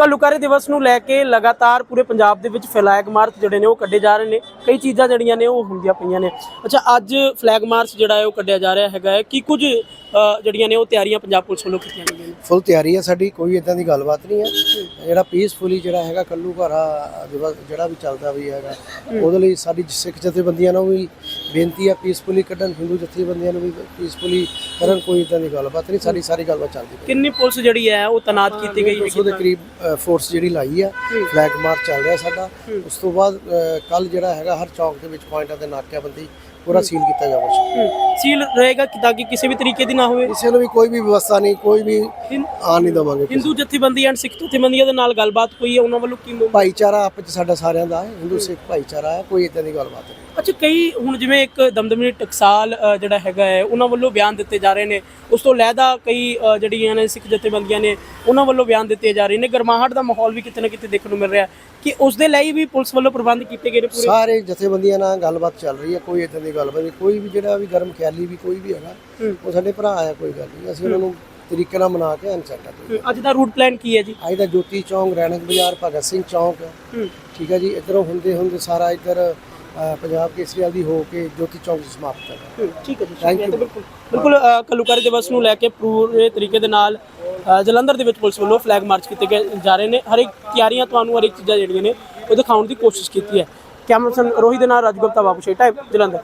ਘੱਲੂਘਾਰੇ ਦਿਵਸ ਨੂੰ ਲੈ ਕੇ ਲਗਾਤਾਰ ਪੂਰੇ ਪੰਜਾਬ ਦੇ ਵਿੱਚ ਫਲੈਗ ਮਾਰਚ ਜਿਹੜੇ ਨੇ ਉਹ ਕੱਢੇ ਜਾ ਰਹੇ ਨੇ। ਕਈ ਚੀਜ਼ਾਂ ਜਿਹੜੀਆਂ ਨੇ ਉਹ ਹੁੰਦੀਆਂ ਪਈਆਂ ਨੇ। ਅੱਛਾ, ਅੱਜ ਫਲੈਗ ਮਾਰਚ ਜਿਹੜਾ ਹੈ ਉਹ ਕੱਢਿਆ ਜਾ ਰਿਹਾ ਹੈਗਾ ਹੈ। ਕੀ ਕੁਝ ਜਿਹੜੀਆਂ ਨੇ ਉਹ ਤਿਆਰੀਆਂ ਪੰਜਾਬ ਪੁਲਿਸ ਵੱਲੋਂ ਕੀਤੀਆਂ ਗਈਆਂ ਨੇ? ਫੁੱਲ ਤਿਆਰੀ ਹੈ ਸਾਡੀ, ਕੋਈ ਇਦਾਂ ਦੀ ਗੱਲਬਾਤ ਨਹੀਂ ਹੈ। ਜਿਹੜਾ ਪੀਸਫੁਲੀ ਜਿਹੜਾ ਹੈਗਾ ਕੱਲੂ ਘਰਾ ਜਿਹੜਾ ਵੀ ਚੱਲਦਾ ਵੀ ਹੈਗਾ ਉਹਦੇ ਲਈ ਸਾਡੀ ਸਿੱਖ ਜਥੇਬੰਦੀਆਂ ਨੂੰ ਵੀ ਬੇਨਤੀ ਹੈ ਪੀਸਫੁਲੀ ਕੱਢਣ ਹਿੰਦੂ ਜਥੇਬੰਦੀਆਂ ਨੂੰ ਵੀ ਪੀਸਫੁਲੀ ਕਰਨ ਕੋਈ ਇਦਾਂ ਦੀ ਗੱਲਬਾਤ ਨਹੀਂ ਸਾਡੀ ਸਾਰੀ ਗੱਲਬਾਤ ਚੱਲਦੀ ਪਈ ਕਿੰਨੀ ਪੁਲਿਸ ਜਿਹੜੀ ਹੈ ਉਹ ਤਨਾਤ ਕੀਤੀ ਗਈ ਹੈ 200 ਦੇ ਕਰੀਬ ਫੋਰਸ ਜਿਹੜੀ ਲਾਈ ਹੈ ਫਲੈਗ ਮਾਰਚ ਚੱਲ ਰਿਹਾ ਸਾਡਾ। ਉਸ ਤੋਂ ਬਾਅਦ ਕੱਲ ਜਿਹੜਾ ਹੈਗਾ ਹਰ ਚੌਕ ਦੇ ਵਿੱਚ ਪੁਆਇੰਟਾਂ ਤੇ ਨਾਕਿਆਬੰਦੀ ਪੂਰਾ ਸੀਲ ਕੀਤਾ ਜਾਊਗਾ। ਸੀਲ ਰਹੇਗਾ ਕਿ ਤਾਂ ਕਿ ਕਿਸੇ ਵੀ ਤਰੀਕੇ ਦੀ ਨਾ ਹੋਵੇ? ਕਿਸੇ ਨੂੰ ਵੀ ਕੋਈ ਵੀ ਵਿਵਸਥਾ ਨਹੀਂ ਕੋਈ ਵੀ ਆਣ ਨਹੀਂ ਦਵਾਂਗੇ ਹਿੰਦੂ ਜਥੇਬੰਦੀਆਂ ਐਂਡ ਸਿੱਖ ਜਥੇਬੰਦੀਆਂ ਦੇ ਨਾਲ ਗੱਲਬਾਤ ਹੋਈ ਹੈ ਉਹਨਾਂ ਵੱਲੋਂ ਕੀ ਮੁ- ਭਾਈਚਾਰਾ ਆਪਸ ਚ ਸਾਡਾ ਸਾਰਿਆਂ ਦਾ ਹੈ ਹਿੰਦੂ ਸਿੱਖ ਭਾਈਚਾਰਾ ਹੈ ਕੋਈ ਇਦਾਂ ਦੀ ਗੱਲਬਾਤ ਨਹੀਂ। ਅੱਛਾ ਕਈ ਹੁਣ ਜਿਵੇਂ ਇੱਕ ਦਮਦਮੀ ਟਕਸਾਲ ਅ, ਜਿਹੜਾ ਹੈਗਾ ਹੈ ਉਹਨਾਂ ਵੱਲੋਂ ਬਿਆਨ ਦਿੱਤੇ ਜਾ ਰਹੇ ਨੇ। ਉਸ ਤੋਂ ਲੈਦਾ ਕਈ ਅ, ਜਿਹੜੀਆਂ ਨੇ ਸਿੱਖ ਜਥੇਬੰਦੀਆਂ ਨੇ ਉਹਨਾਂ ਵੱਲੋਂ ਬਿਆਨ ਦਿੱਤੇ ਜਾ ਰਹੇ ਨੇ। ਗਰਮਾਹਟ ਦਾ ਮਾਹੌਲ ਵੀ ਕਿਤੇ ਨਾ ਕਿਤੇ ਦੇਖਣ ਨੂੰ ਮਿਲ ਰਿਹਾ ਕਿ ਉਸ ਦੇ ਲਈ ਵੀ ਪੁਲਿਸ ਵੱਲੋਂ ਪ੍ਰਬੰਧ ਕੀਤੇ ਗਏ ਨੇ ਪੂਰੇ। ਸਾਰੇ ਜਥੇਬੰਦੀਆਂ ਨਾਲ ਗੱਲਬਾਤ ਚੱਲ ਰਹੀ ਹੈ ਕੋਈ ਇਦਾਂ ਦੀ ਗੱਲਬਾਤ ਨਹੀਂ। ਕੋਈ ਵੀ ਜਿਹੜਾ ਵੀ ਗਰਮ ਖਿਆਲੀ ਵੀ ਕੋਈ ਵੀ ਹੈਗਾ ਉਹ ਸਾਡੇ ਭਰਾ ਆ ਕੋਈ ਗੱਲ ਨਹੀਂ। ਅਸੀਂ ਉਹਨਾਂ ਨੂੰ ਤਰੀਕੇ ਨਾਲ ਮਨਾ ਕੇ ਅਨਸੈਟ ਕਰਦੇ ਅੱਜ ਦਾ ਰੂਟ ਪਲਾਨ ਕੀ ਹੈ ਜੀ? ਅੱਜ ਦਾ ਜੋਤੀ ਚੌਂਕ ਰੈਣਕ ਬਾਜ਼ਾਰ ਭਗਤ ਸਿੰਘ ਚੌਂਕ। ਹੂੰ। ਠੀਕ ਹੈ ਜੀ ਇਧਰੋਂ ਹੁੰਦੇ ਹੁੰਦੇ ਸਾਰਾ ਇੱਧਰ ਪੰਜਾਬ ਕੇਸਰੀ ਵਾਲੀ ਹੋ ਕੇ ਜੋਤੀ ਚੌਂਕ 'ਚ ਸਮਾਪਤ ਹਮ, ਠੀਕ ਹੈ ਜੀ you. ਤੇ ਬਿਲਕੁਲ। ਬਿਲਕੁਲ ਘੱਲੂਘਾਰੇ ਦਿਵਸ ਨੂੰ ਲੈ ਕੇ ਪੂਰੇ ਤਰੀਕੇ ਦੇ ਨਾਲ ਜਲੰਧਰ ਦੇ ਵਿੱਚ ਪੁਲਿਸ ਵੱਲੋਂ ਫਲੈਗ ਮਾਰਚ ਕੀਤੇ ਗਏ ਜਾ ਰਹੇ ਨੇ। ਹਰ ਇੱਕ ਤਿਆਰੀਆਂ ਤੁਹਾਨੂੰ ਹਰ ਇੱਕ ਚੀਜ਼ਾਂ ਜਿਹੜੀਆਂ ਨੇ ਉਹ ਦਿਖਾਉਣ ਦੀ ਕੋਸ਼ਿਸ਼ ਕੀਤੀ ਹੈ। ਕੈਮਰਾਮੈਨ ਰੋਹਿਤ ਦੇ ਨਾਲ ਰਾਜਗੁਪਤਾ ਬਾਬੂ ਸ਼ੇਟਾ ਜਲੰਧਰ।